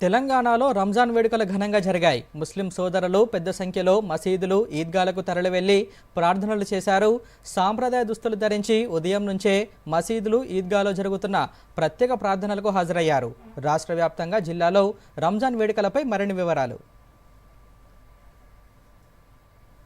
తెలంగాణలో రంజాన్ వేడుకలు ఘనంగా జరిగాయి. ముస్లిం సోదరులు పెద్ద సంఖ్యలో మసీదులు ఈద్గాలకు తరలివెళ్ళి ప్రార్థనలు చేశారు. సాంప్రదాయ దుస్తులు ధరించి ఉదయం నుంచే మసీదులు ఈద్గాలో జరుగుతున్న ప్రత్యేక ప్రార్థనలకు హాజరయ్యారు. రాష్ట్ర వ్యాప్తంగా జిల్లాలో రంజాన్ వేడుకలపై మరిన్ని వివరాలు.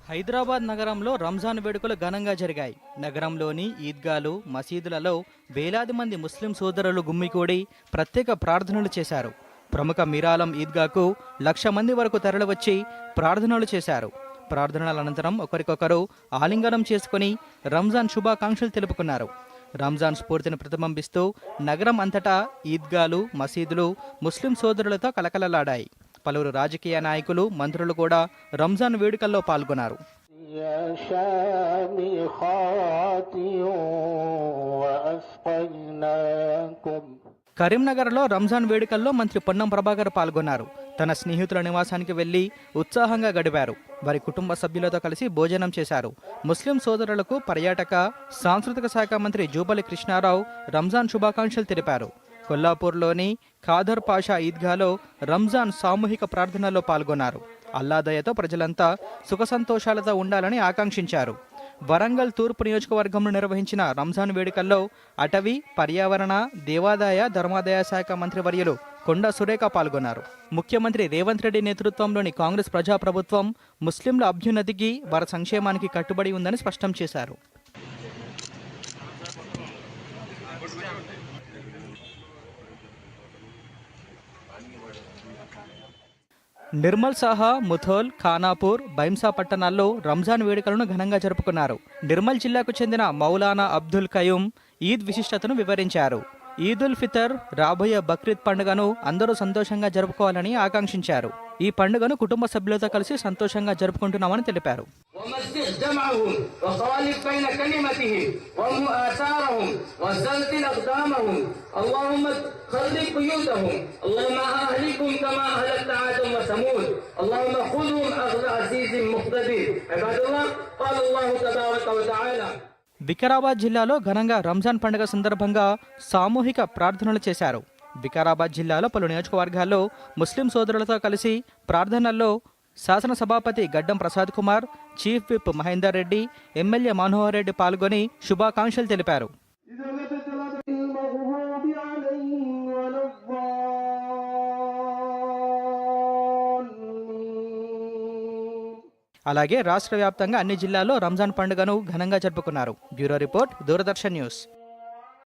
హైదరాబాద్ నగరంలో రంజాన్ వేడుకలు ఘనంగా జరిగాయి. నగరంలోని ఈద్గాలు మసీదులలో వేలాది మంది ముస్లిం సోదరులు గుమ్మికూడి ప్రత్యేక ప్రార్థనలు చేశారు. ప్రముఖ మీరాలం ఈద్గాకు లక్ష మంది వరకు తరలివచ్చి ప్రార్థనలు చేశారు. ప్రార్థనల అనంతరం ఒకరికొకరు ఆలింగనం చేసుకుని రంజాన్ శుభాకాంక్షలు తెలుపుకున్నారు. రంజాన్ స్ఫూర్తిని ప్రతిబింబిస్తూ నగరం అంతటా ఈద్గాలు మసీదులు ముస్లిం సోదరులతో కలకలలాడాయి. పలువురు రాజకీయ నాయకులు మంత్రులు కూడా రంజాన్ వేడుకల్లో పాల్గొన్నారు. కరీంనగర్లో రంజాన్ వేడుకల్లో మంత్రి పొన్నం ప్రభాకర్ పాల్గొన్నారు. తన స్నేహితుల నివాసానికి వెళ్ళి ఉత్సాహంగా గడిపారు. వారి కుటుంబ సభ్యులతో కలిసి భోజనం చేశారు. ముస్లిం సోదరులకు పర్యాటక సాంస్కృతిక శాఖ మంత్రి జూబలి కృష్ణారావు రంజాన్ శుభాకాంక్షలు తెలిపారు. కొల్లాపూర్లోని ఖాదర్ పాషా ఈద్గాలో రంజాన్ సామూహిక ప్రార్థనలో పాల్గొన్నారు. అల్లాదయతో ప్రజలంతా సుఖ సంతోషాలతో ఉండాలని ఆకాంక్షించారు. వరంగల్ తూర్పు నియోజకవర్గంలో నిర్వహించిన రంజాన్ వేడుకల్లో అటవీ పర్యావరణ దేవాదాయ ధర్మాదాయ శాఖ మంత్రివర్యులు కొండ సురేఖ పాల్గొన్నారు. ముఖ్యమంత్రి రేవంత్ రెడ్డి నేతృత్వంలోని కాంగ్రెస్ ప్రజాప్రభుత్వం ముస్లింల అభ్యున్నతికి వారి సంక్షేమానికి కట్టుబడి ఉందని స్పష్టం చేశారు. నిర్మల్ సాహా ముథోల్ ఖానాపూర్ బైంసా పట్టణాల్లో రంజాన్ వేడుకలను ఘనంగా జరుపుకున్నారు. నిర్మల్ జిల్లాకు చెందిన మౌలానా అబ్దుల్ కయూం ఈద్ విశిష్టతను వివరించారు. ఈద్ ఉల్ ఫితర్ రాబోయే బక్రీద్ పండుగను అందరూ సంతోషంగా జరుపుకోవాలని ఆకాంక్షించారు ఈ పండుగను కుటుంబ సభ్యులతో కలిసి సంతోషంగా జరుపుకుంటున్నామని తెలిపారు ومزق جمعهم وخالف بين كلمتهم ومؤثارهم وزلزل أقدامهم اللهم خرب قيودهم اللهم أهلكهم كما أهلكت عادا وثمود اللهم خذهم أخذ عزيز مقتدر عباد الله قال الله تبارك وتعالى వికారాబాద్ జిల్లాలో ఘనంగా రంజాన్ పండుగ సందర్భంగా సామూహిక ప్రార్థనలు చేశారు. వికారాబాద్ జిల్లాలో పలు నియోజకవర్గాల్లో ముస్లిం సోదరులతో కలిసి ప్రార్థనల్లో శాసనసభాపతి Gaddam Prasad Kumar chief whip Mahender Reddy MLA Manohar Reddy పాల్గొని శుభాకాంక్షలు తెలిపారు. అలాగే రాష్ట్ర వ్యాప్తంగా అన్ని జిల్లాల్లో రంజాన్ పండుగను ఘనంగా జరుపుకున్నారు. Bureau report Doordarshan news.